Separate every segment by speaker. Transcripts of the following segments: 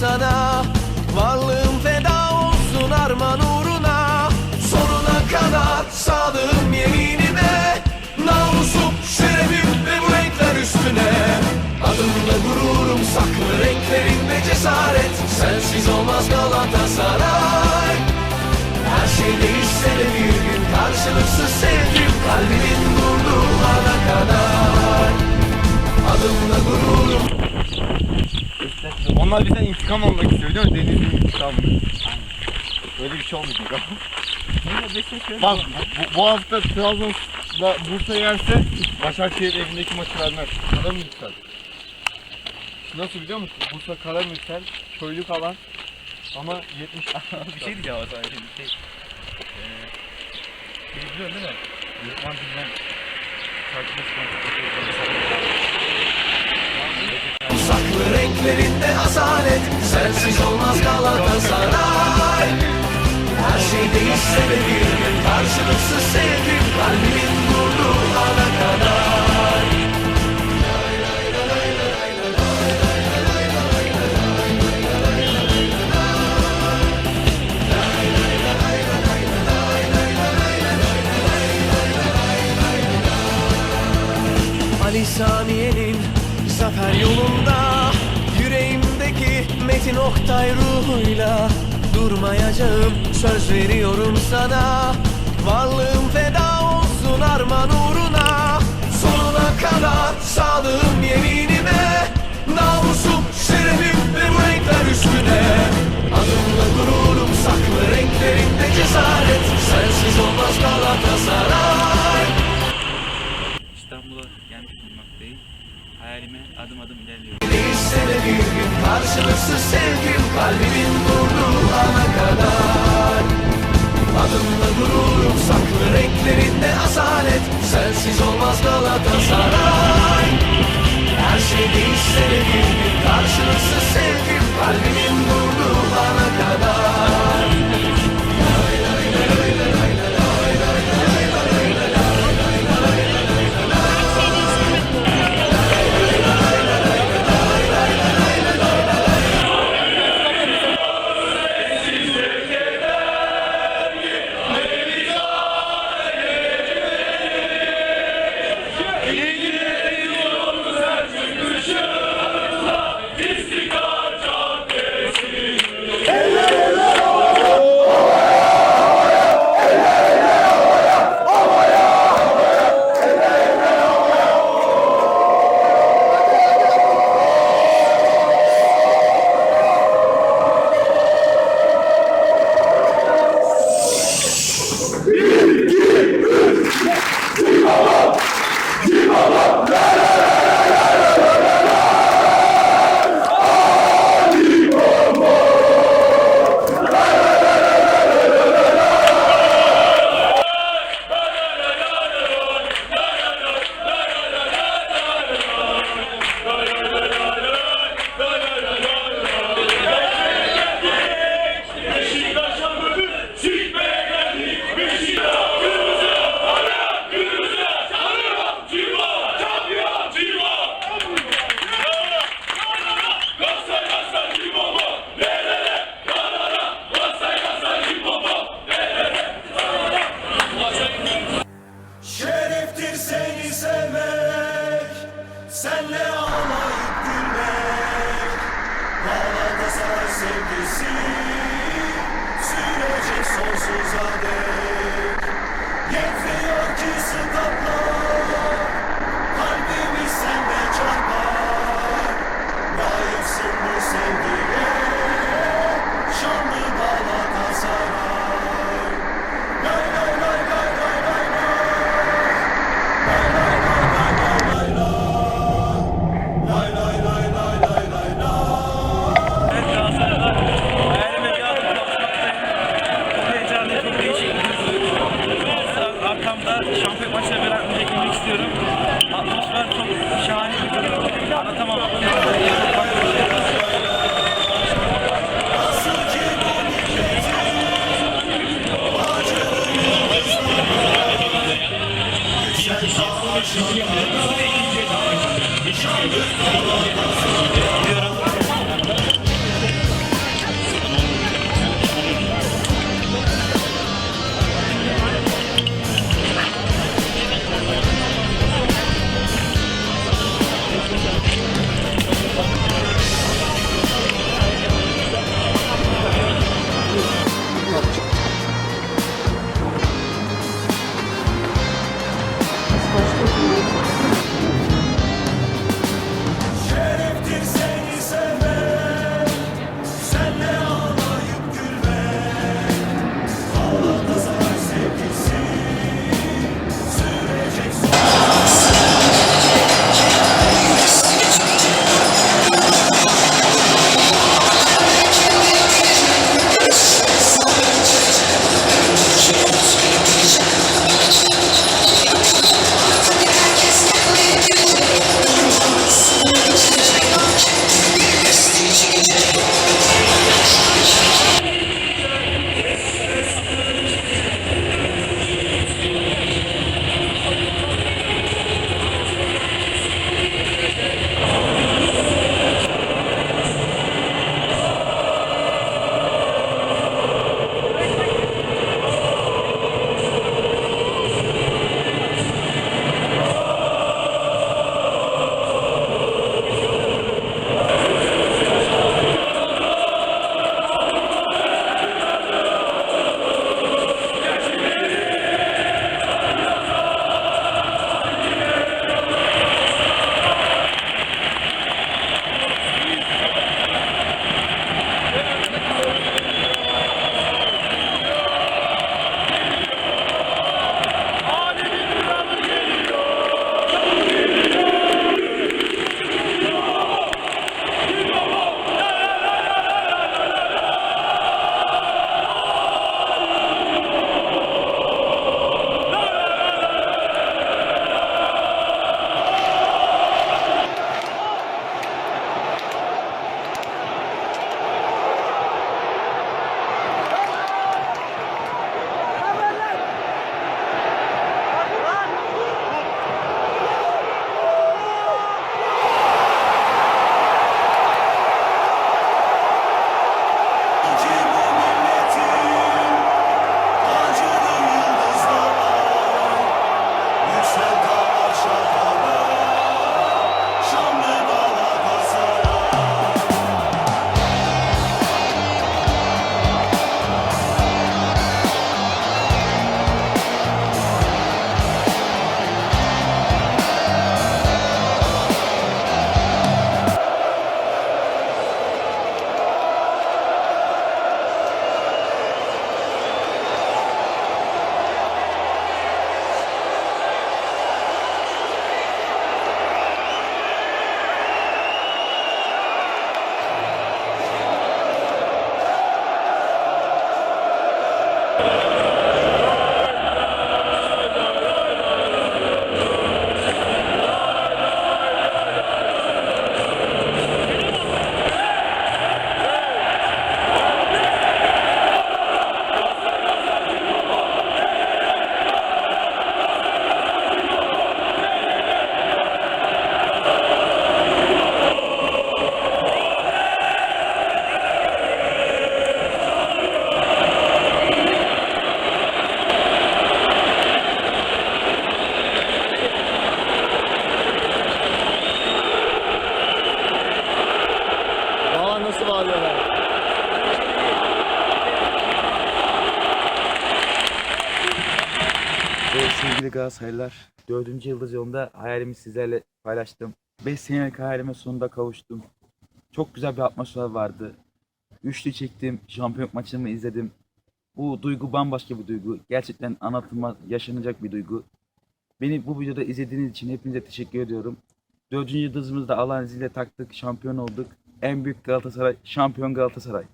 Speaker 1: sana Varlığım feda olsun arman uğruna. Sonuna kadar sadığım yeminime Namusum, şerefim ve bu renkler üstüne. Adımla gururum saklı renklerimde cesaret. Sensiz olmaz Galatasaray. Her şey değişse de bir gün karşılıksız sevgim. Kalbimin durduğu ana kadar
Speaker 2: Onlar bizden intikam almak istiyor değil mi? Deniz'in intikamını. Öyle bir şey olmayacak ama. Bak bu, bu hafta Trabzon'da Bursa yerse Başakşehir evindeki maçı vermez. Karamürsel. Nasıl biliyor musun? Bursa Karamürsel, köylük alan ama 70
Speaker 3: bir şey diyeceğim ama sana şimdi şey. Eee şey biliyorsun değil mi? Yurtman Dilmen Saçma
Speaker 1: Saklı renklerinde asalet Sensiz olmaz Galatasaray. Her şey değişse de bir gün karşılıksız sevgim Kalbimin durduğu ana kadar. Ali Samiye'nin zafer yolunda Yüreğimdeki Metin Oktay ruhuyla Durmayacağım söz veriyorum sana. Varlığım feda olsun arman uğruna. Sonuna kadar sadığım yeminime. Namusum, şerefim ve bu renkler üstüne
Speaker 4: Şahane, şahane, şahane,
Speaker 1: şahane, sevgili Galatasaraylılar, 4. yıldız yolunda hayalimi sizlerle paylaştım. 5 senelik hayalime sonunda kavuştum. Çok güzel bir atmosfer vardı. Üçlü çektim, şampiyonluk maçımı izledim. Bu duygu bambaşka bir duygu. Gerçekten anlatılmaz, yaşanacak bir duygu. Beni bu videoda izlediğiniz için hepinize teşekkür ediyorum. 4. yıldızımızı da Allah'ın izniyle taktık, şampiyon olduk. En büyük Galatasaray, şampiyon Galatasaray.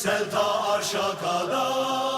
Speaker 1: Yüksel ta arşa kadar